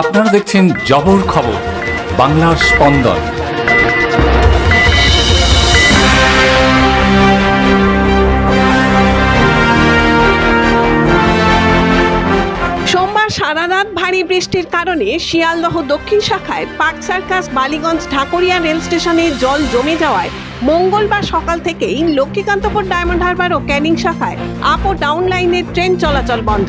আপনারা দেখছেন জবর খবর, বাংলার স্পন্দন। সোমবার সারা রাত ভারী বৃষ্টির কারণে শিয়ালদহ দক্ষিণ শাখায় Park Circus, Ballygunge, Dhakuria rail station জল জমে যাওয়ায় মঙ্গলবার সকাল থেকেই লক্ষ্মীকান্তপুর ডায়মন্ড হারবার ও ক্যানিং শাখায় আপ ও ডাউন লাইনের ট্রেন চলাচল বন্ধ।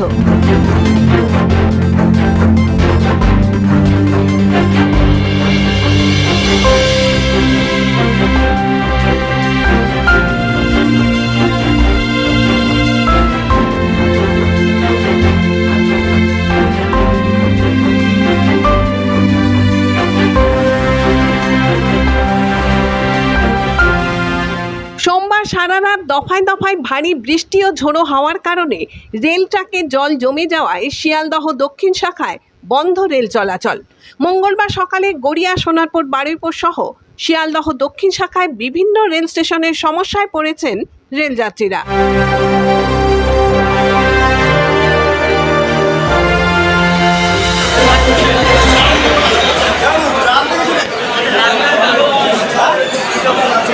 দফায় দফায় ভারী বৃষ্টি ও ঝোড়ো হওয়ার কারণে রেল ট্র্যাকে জল জমে যাওয়ায় শিয়ালদহ দক্ষিণ শাখায় বন্ধ রেল চলাচল। মঙ্গলবার সকালে গড়িয়া, সোনারপুর, বারুইপুর সহ শিয়ালদহ দক্ষিণ শাখায় বিভিন্ন রেল স্টেশনের সমস্যায় পড়েছেন রেলযাত্রীরা।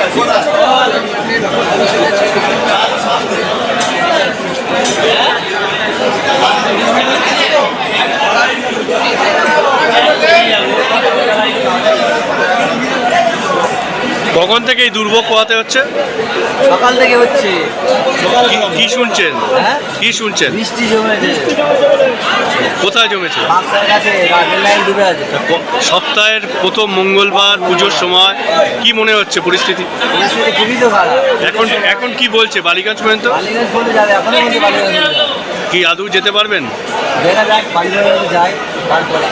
আছে কখন থেকে এই দুর্ভোগ পোহাতে হচ্ছে? সকাল থেকে হচ্ছে। কি- কি শুনছেন? হ্যাঁ? কি শুনছেন? বৃষ্টি জমেছে। কোথায় জমেছে? বাক্সার কাছে রেল লাইন ডুবে আছে। ক- সপ্তাহের প্রথম মঙ্গলবার পুজোর সময় কি মনে হচ্ছে পরিস্থিতি? পরিস্থিতি খুবই তো খারাপ। এখন এখন কি বলছে বালিগঞ্জ পর্যন্ত? বালিগঞ্জ বলে যাবে এখনও বলছে বালিগঞ্জ বলে যাবে। কি আদৌ যেতে পারবেন? দেখা যাক বালিগঞ্জ যায় তারপরে।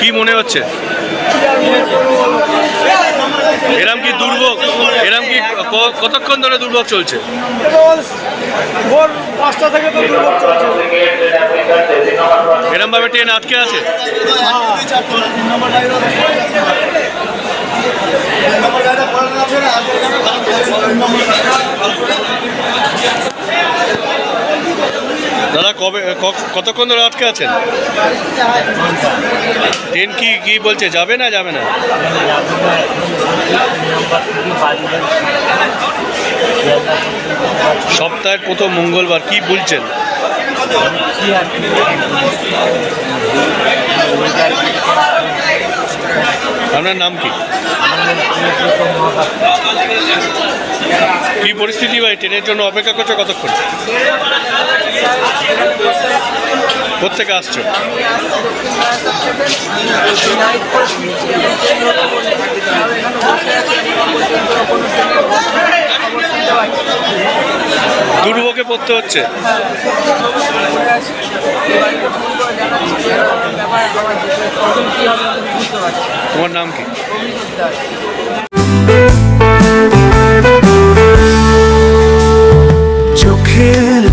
কি মনে হচ্ছে? এরম কি দুর্ভোগ? এরম কি কতক্ষণ ধরে দুর্ভোগ চলছে? ভোর থেকে ভাবে ট্রেন আটকে আছে? দাদা, কবে কতক্ষণ ধরে আটকে আছেন? ট্রেন কি কি বলছে, যাবে না যাবে না? সপ্তাহের প্রথম মঙ্গলবার, কি বলছেন? আপনার নাম কি? কি পরিস্থিতি ভাই? ট্রেনের জন্য অপেক্ষা করছ কতক্ষণ? কোথেকে আসছো? দুর্ভোগে পড়তে হচ্ছে? তোমার নাম কি?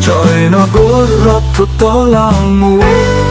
Join a good rock to the long way